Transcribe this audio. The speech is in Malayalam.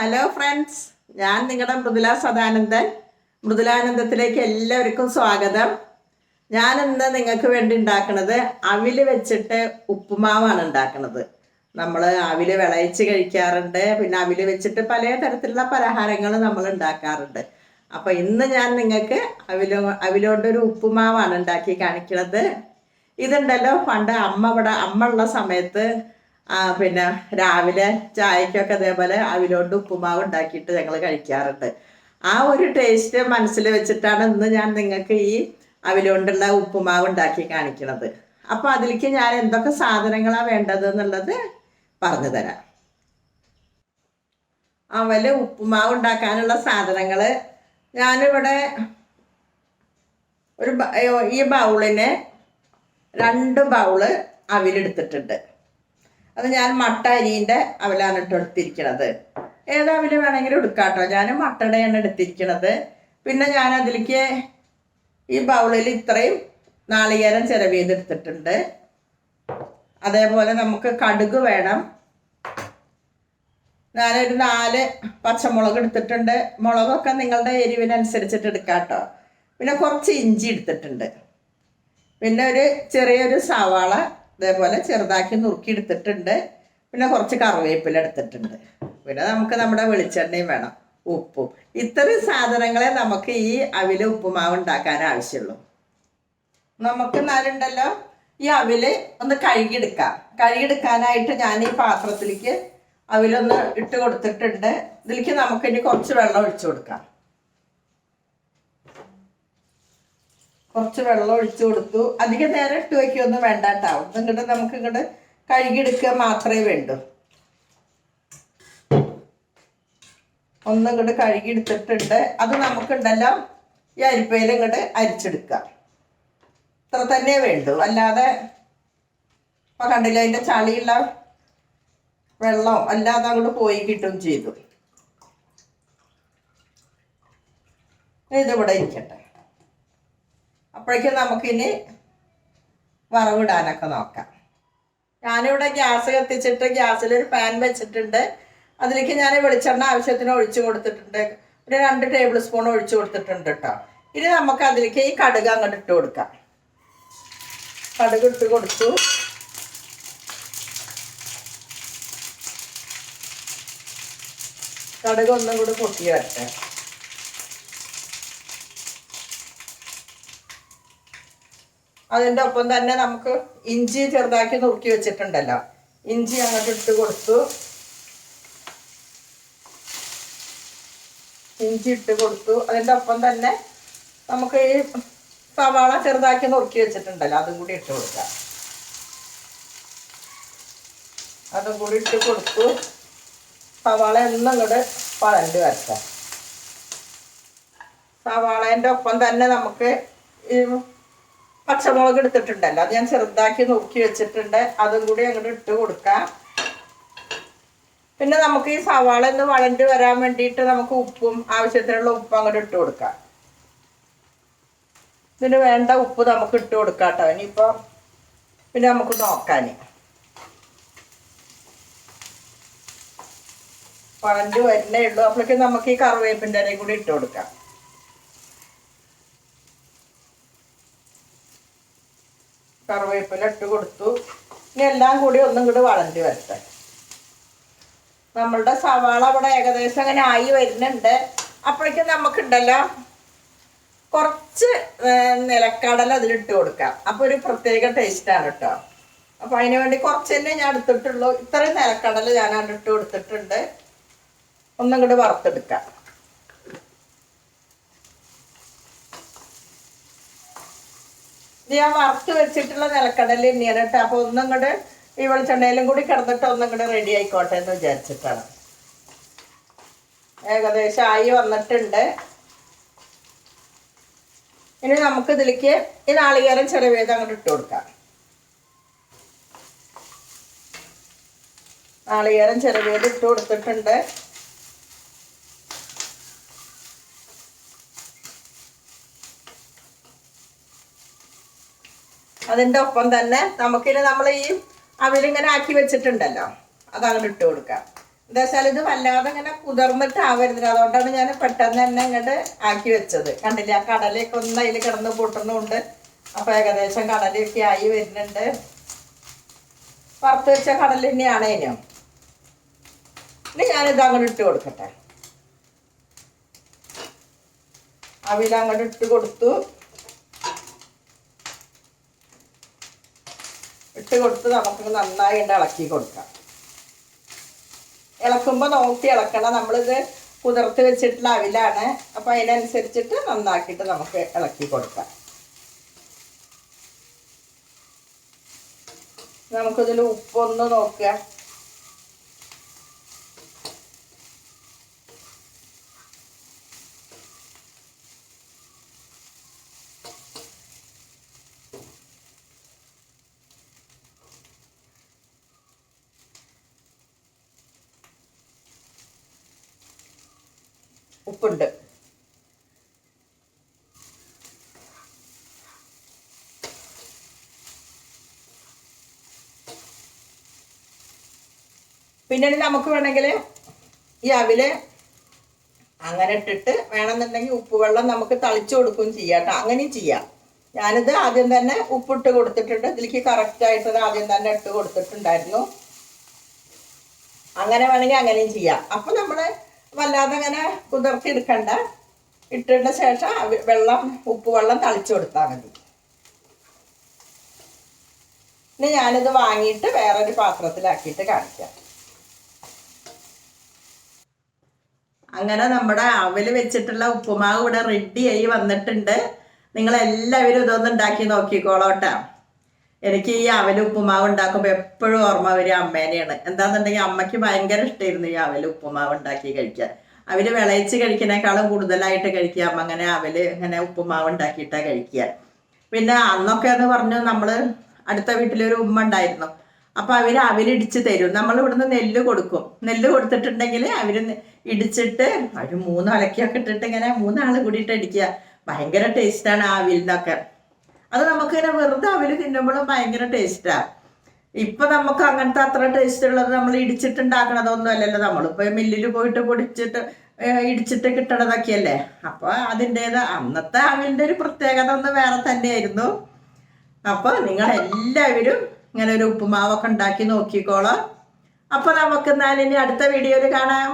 ഹലോ ഫ്രണ്ട്സ് ഞാൻ നിങ്ങളുടെ മൃദുല സദാനന്ദൻ. മൃദുലാനന്ദത്തിലേക്ക് എല്ലാവർക്കും സ്വാഗതം. ഞാൻ ഇന്ന് നിങ്ങൾക്ക് വേണ്ടി ഉണ്ടാക്കുന്നത് അവിൽ വെച്ചിട്ട് ഉപ്പുമാവാണ് ഉണ്ടാക്കുന്നത്. നമ്മൾ അവിൽ വിളയിച്ച് കഴിക്കാറുണ്ട്. പിന്നെ അവിൽ വെച്ചിട്ട് പല തരത്തിലുള്ള പലഹാരങ്ങൾ നമ്മൾ ഉണ്ടാക്കാറുണ്ട്. അപ്പോൾ ഇന്ന് ഞാൻ നിങ്ങൾക്ക് അവിൽ അവിലോണ്ടൊരു ഉപ്പുമാവാണ് ഉണ്ടാക്കി കാണിക്കുന്നത്. ഇതുണ്ടല്ലോ പണ്ട് അമ്മ ഇവിടെ അമ്മ ഉള്ള സമയത്ത് പിന്നെ രാവിലെ ചായക്കൊക്കെ അതേപോലെ അവിലോണ്ട് ഉപ്പുമാവ് ഉണ്ടാക്കിയിട്ട് ഞങ്ങൾ കഴിക്കാറുണ്ട്. ആ ഒരു ടേസ്റ്റ് മനസ്സിൽ വെച്ചിട്ടാണ് ഇന്ന് ഞാൻ നിങ്ങൾക്ക് ഈ അവിലോണ്ടുള്ള ഉപ്പുമാവ് ഉണ്ടാക്കി കാണിക്കുന്നത് അപ്പോൾ അതിലേക്ക് ഞാൻ എന്തൊക്കെ സാധനങ്ങളാണ് വേണ്ടത് എന്നുള്ളത് പറഞ്ഞു തരാം. അവൽ ഉപ്പുമാവ് ഉണ്ടാക്കാനുള്ള സാധനങ്ങൾ ഞാനിവിടെ ഒരു ഈ ബൗളിന് രണ്ട് ബൗൾ അവിലെടുത്തിട്ടുണ്ട്. അത് ഞാൻ മട്ട അരിന്റെ അവലാണ് ഇട്ട് എടുത്തിരിക്കണത്. ഏത് അവിൽ വേണമെങ്കിലും എടുക്കാം കേട്ടോ ഞാൻ മട്ടടയാണ് എടുത്തിരിക്കണത്. പിന്നെ ഞാൻ അതിലേക്ക് ഈ ബൗളിൽ ഇത്രയും നാളികേരം ചിരവ് ചെയ്തെടുത്തിട്ടുണ്ട്. അതേപോലെ നമുക്ക് കടുക് വേണം. ഞാനൊരു നാല് പച്ചമുളക് എടുത്തിട്ടുണ്ട്. മുളകൊക്കെ നിങ്ങളുടെ എരിവിനനുസരിച്ചിട്ട് എടുക്കാട്ടോ. കേട്ടോ പിന്നെ കുറച്ച് ഇഞ്ചി എടുത്തിട്ടുണ്ട്. പിന്നെ ഒരു ചെറിയൊരു സവാള ഇതേപോലെ ചെറുതാക്കി നുറുക്കി എടുത്തിട്ടുണ്ട്. പിന്നെ കുറച്ച് കറിവേപ്പില എടുത്തിട്ടുണ്ട്. പിന്നെ നമുക്ക് നമ്മുടെ വെളിച്ചെണ്ണയും വേണം ഉപ്പും. ഇത്രയും സാധനങ്ങളെ നമുക്ക് ഈ അവിൽ ഉപ്പുമാവ് ഉണ്ടാക്കാൻ ആവശ്യമുള്ളൂ. നമുക്ക് എന്നാലുണ്ടല്ലോ ഈ അവിൽ ഒന്ന് കഴുകിയെടുക്കാം. കഴുകിയെടുക്കാനായിട്ട് ഞാൻ ഈ പാത്രത്തിലേക്ക് അവിലൊന്ന് ഇട്ട് കൊടുത്തിട്ടുണ്ട്. ഇതിലേക്ക് നമുക്ക് ഇനി കുറച്ച് വെള്ളം ഒഴിച്ചു കൊടുക്കാം. കുറച്ച് വെള്ളം ഒഴിച്ചു കൊടുത്തു. അധികം നേരം ഇട്ട് വയ്ക്കുകയൊന്നും വേണ്ട കേട്ടോ ഇങ്ങോട്ട് നമുക്ക് ഇങ്ങോട്ട് കഴുകിയെടുക്കുക മാത്രമേ വേണ്ടൂ. ഒന്നും ഇങ്ങോട്ട് കഴുകിയെടുത്തിട്ടുണ്ട്. അത് നമുക്കുണ്ടല്ലോ ഈ അരിപ്പയിൽ ഇങ്ങോട്ട് അരിച്ചെടുക്കാം. ഇത്ര തന്നെ വേണ്ടു. അല്ലാതെ ഇപ്പം കണ്ടില്ല അതിന്റെ ചളിയുള്ള വെള്ളം അല്ലാതെ അങ്ങോട്ട് പോയി കിട്ടും ചെയ്തു. ഇതിവിടെ ഇരിക്കട്ടെ. അപ്പോഴേക്കും നമുക്കിനി വറവിടാനൊക്കെ നോക്കാം. ഞാനിവിടെ ഗ്യാസ് കത്തിച്ചിട്ട് ഗ്യാസിൽ ഒരു പാൻ വെച്ചിട്ടുണ്ട്. അതിലേക്ക് ഞാൻ വെളിച്ചെണ്ണ ആവശ്യത്തിന് ഒഴിച്ചു കൊടുത്തിട്ടുണ്ട്. ഒരു രണ്ട് ടേബിൾ സ്പൂൺ ഒഴിച്ചു കൊടുത്തിട്ടുണ്ട് കേട്ടോ. ഇനി നമുക്ക് അതിലേക്ക് ഈ കടുക് അങ്ങോട്ട് ഇട്ട് കൊടുക്കാം. കടുക് ഇട്ട് കൊടുത്തു. കടുക് ഒന്നും കൂടി പൊട്ടി വരട്ടെ. അതിന്റെ ഒപ്പം തന്നെ നമുക്ക് ഇഞ്ചി ചെറുതാക്കി നുറുക്കി വെച്ചിട്ടുണ്ടല്ലോ. ഇഞ്ചി അങ്ങോട്ട് ഇട്ട് കൊടുത്തു. ഇഞ്ചി ഇട്ട് കൊടുത്തു. അതിന്റെ ഒപ്പം തന്നെ നമുക്ക് ഈ സവാള ചെറുതാക്കി നുറുക്കി വെച്ചിട്ടുണ്ടല്ലോ. അതും കൂടി ഇട്ട് കൊടുക്കാം. അതും കൂടി ഇട്ട് കൊടുത്തു. സവാള എന്നും ഇങ്ങോട്ട് പഴണ്ട് വരട്ടെ. സവാളേന്റെ ഒപ്പം തന്നെ നമുക്ക് ഈ പച്ചമുളക് എടുത്തിട്ടുണ്ടല്ലോ. അത് ഞാൻ ചെറുതാക്കി നോക്കി വെച്ചിട്ടുണ്ട്. അതും കൂടി അങ്ങോട്ട് ഇട്ട് കൊടുക്കാം. പിന്നെ നമുക്ക് ഈ സവാള ഒന്ന് വളണ്ട് വരാൻ വേണ്ടിയിട്ട് നമുക്ക് ഉപ്പും ആവശ്യത്തിനുള്ള ഉപ്പും അങ്ങോട്ട് ഇട്ട് കൊടുക്കാം. ഇതിന് വേണ്ട ഉപ്പ് നമുക്ക് ഇട്ട് കൊടുക്കാം കേട്ടോ. ഇനിയിപ്പോൾ പിന്നെ നമുക്ക് നോക്കാൻ വളണ്ട് വരുന്നേ ഉള്ളൂ. അപ്പോഴേക്കും നമുക്ക് ഈ കറിവേപ്പിന്റെ കൂടി ഇട്ട് കൊടുക്കാം. കറിവേപ്പില ഇട്ട് കൊടുത്തു. ഇനി എല്ലാം കൂടി ഒന്നും കൂടി വളണ്ടി വരട്ടെ നമ്മളുടെ സവാള അവിടെ ഏകദേശം അങ്ങനെ ആയി വരുന്നുണ്ട്. അപ്പോഴേക്കും നമുക്കുണ്ടല്ലോ കുറച്ച് നിലക്കടല അതിലിട്ട് കൊടുക്കാം. അപ്പോൾ ഒരു പ്രത്യേക ടേസ്റ്റാണ് കേട്ടോ അപ്പോൾ അതിന് വേണ്ടി കുറച്ച് തന്നെ ഞാൻ എടുത്തിട്ടുള്ളൂ. ഇത്രയും നിലക്കടല ഞാൻ അതിലിട്ട് കൊടുത്തിട്ടുണ്ട്. ഒന്നും കൂടി വറുത്തെടുക്കാം. ഞാൻ വറുത്ത് വെച്ചിട്ടുള്ള നിലക്കടല തന്നെയാണ് കേട്ടോ. അപ്പോൾ ഒന്നും കൂടെ ഈ വെളിച്ചെണ്ണയിലും കൂടി കിടന്നിട്ട് ഒന്നും കൂടെ റെഡി ആയിക്കോട്ടെ എന്ന് വിചാരിച്ചിട്ടാണ്. ഏകദേശം ആയി വന്നിട്ടുണ്ട്. ഇനി നമുക്ക് ഇതിലേക്ക് ഈ നാളികേരം ചെലവേത് അങ്ങോട്ട് ഇട്ട് കൊടുക്കാം. നാളികേരം ചെലവേത് ഇട്ട് കൊടുത്തിട്ടുണ്ട്. അതിന്റെ ഒപ്പം തന്നെ നമുക്കിനി നമ്മൾ ഈ അവരിങ്ങനെ ആക്കി വെച്ചിട്ടുണ്ടല്ലോ. അതങ്ങനെ ഇട്ട് കൊടുക്കാം എന്താ വെച്ചാൽ ഇത് വല്ലാതെ ഇങ്ങനെ കുതിർന്നിട്ട് ആവരുന്നില്ല അതുകൊണ്ടാണ് ഞാൻ പെട്ടെന്ന് തന്നെ ഇങ്ങോട്ട് ആക്കി വെച്ചത്. കണ്ടില്ല? ആ കടലയൊക്കെ ഒന്ന് അതിൽ കിടന്ന് പൊട്ടുന്നുണ്ട്. അപ്പൊ ഏകദേശം കടലയൊക്കെ ആയി വരുന്നുണ്ട്. വറുത്ത് വെച്ച കടൽ തന്നെയാണ് ഇനിയും ഇനി ഞാനിത് അങ്ങോട്ട് ഇട്ട് കൊടുക്കട്ടെ. അവിലങ്ങോട്ട് ഇട്ട് കൊടുത്തു. ഇട്ട് കൊടുത്ത് നമുക്ക് നന്നായി ഉണ്ട് ഇളക്കി കൊടുക്കാം. ഇളക്കുമ്പോൾ നോക്കി ഇളക്കണം. നമ്മളിത് കുതിർത്ത് വെച്ചിട്ടുള്ള അവിലാണ്. അപ്പം അതിനനുസരിച്ചിട്ട് നന്നാക്കിയിട്ട് നമുക്ക് ഇളക്കി കൊടുക്കാം. നമുക്കിതിൽ ഉപ്പൊന്ന് നോക്കുക. ഉപ്പുണ്ട്. പിന്നെ നമുക്ക് വേണമെങ്കിൽ ഈ അവിൽ അങ്ങനെ ഇട്ടിട്ട് വേണമെന്നുണ്ടെങ്കിൽ ഉപ്പുവെള്ളം നമുക്ക് തളിച്ചു കൊടുക്കുകയും ചെയ്യാം കേട്ടോ. അങ്ങനെയും ചെയ്യാം. ഞാനിത് ആദ്യം തന്നെ ഉപ്പിട്ട് കൊടുത്തിട്ടുണ്ട്. ഇതിലേക്ക് കറക്റ്റായിട്ടത് ആദ്യം തന്നെ ഇട്ട് കൊടുത്തിട്ടുണ്ടായിരുന്നു. അങ്ങനെ വേണമെങ്കിൽ അങ്ങനെയും ചെയ്യാം. അപ്പം നമ്മൾ വല്ലാതെ അങ്ങനെ കുതിർത്തി എടുക്കണ്ട. ഇട്ടിട്ട ശേഷം വെള്ളം ഉപ്പ് വെള്ളം തളിച്ചു കൊടുത്താൽ മതി. ഇനി ഞാനിത് വാങ്ങിയിട്ട് വേറൊരു പാത്രത്തിലാക്കിയിട്ട് കാണിക്കാം. അങ്ങനെ നമ്മുടെ അവൽ വെച്ചിട്ടുള്ള ഉപ്പുമാവ് ഇവിടെ റെഡിയായി വന്നിട്ടുണ്ട്. നിങ്ങൾ എല്ലാവരും ഇതൊന്നും ഉണ്ടാക്കി നോക്കിക്കോളോട്ടാ എനിക്ക് ഈ അവൽ ഉപ്പുമാവ് ഉണ്ടാക്കുമ്പോൾ എപ്പോഴും ഓർമ്മ വരിക അമ്മേനെയാണ്. എന്താണെന്നുണ്ടെങ്കിൽ അമ്മയ്ക്ക് ഭയങ്കര ഇഷ്ടമായിരുന്നു ഈ അവൽ ഉപ്പുമാവ് ഉണ്ടാക്കി കഴിക്കാൻ. അവർ വിളയിച്ച് കഴിക്കുന്നേക്കാളും കൂടുതലായിട്ട് കഴിക്കുക. അമ്മ അങ്ങനെ അവൽ ഇങ്ങനെ ഉപ്പുമാവ് ഉണ്ടാക്കിയിട്ടാ കഴിക്കുക. പിന്നെ അന്നൊക്കെ എന്ന് പറഞ്ഞു നമ്മൾ അടുത്ത വീട്ടിലൊരു ഉമ്മ ഉണ്ടായിരുന്നു. അപ്പൊ അവർ അവലിടിച്ച് തരും. നമ്മൾ ഇവിടുന്ന് നെല്ല് കൊടുക്കും. നെല്ല് കൊടുത്തിട്ടുണ്ടെങ്കിൽ അവർ ഇടിച്ചിട്ട് ഒരു മൂന്ന് അലക്കിയൊക്കെ ഇട്ടിട്ട് ഇങ്ങനെ മൂന്നാൾ കൂടിയിട്ട് അടിക്കുക. ഭയങ്കര ടേസ്റ്റാണ് ആ അവിലിനൊക്കെ. അത് നമുക്ക് ഇങ്ങനെ വെറുതെ അവൽ തിന്നുമ്പോഴും ഭയങ്കര ടേസ്റ്റാ ഇപ്പൊ നമുക്ക് അങ്ങനത്തെ അത്ര ടേസ്റ്റ് ഉള്ളത് നമ്മൾ ഇടിച്ചിട്ടുണ്ടാക്കണതൊന്നും അല്ലല്ലോ നമ്മളിപ്പോ മില്ലിൽ പോയിട്ട് പൊടിച്ചിട്ട് ഇടിച്ചിട്ട് കിട്ടണതൊക്കെയല്ലേ? അപ്പൊ അതിന്റെത് അന്നത്തെ അവിലിന്റെ ഒരു പ്രത്യേകത ഒന്ന് വേറെ തന്നെയായിരുന്നു. അപ്പൊ നിങ്ങൾ എല്ലാവരും ഇങ്ങനെ ഒരു ഉപ്പുമാവൊക്കെ ഉണ്ടാക്കി നോക്കിക്കോളാം. അപ്പൊ നമുക്ക് എന്നാൽ ഇനി അടുത്ത വീഡിയോയിൽ കാണാം.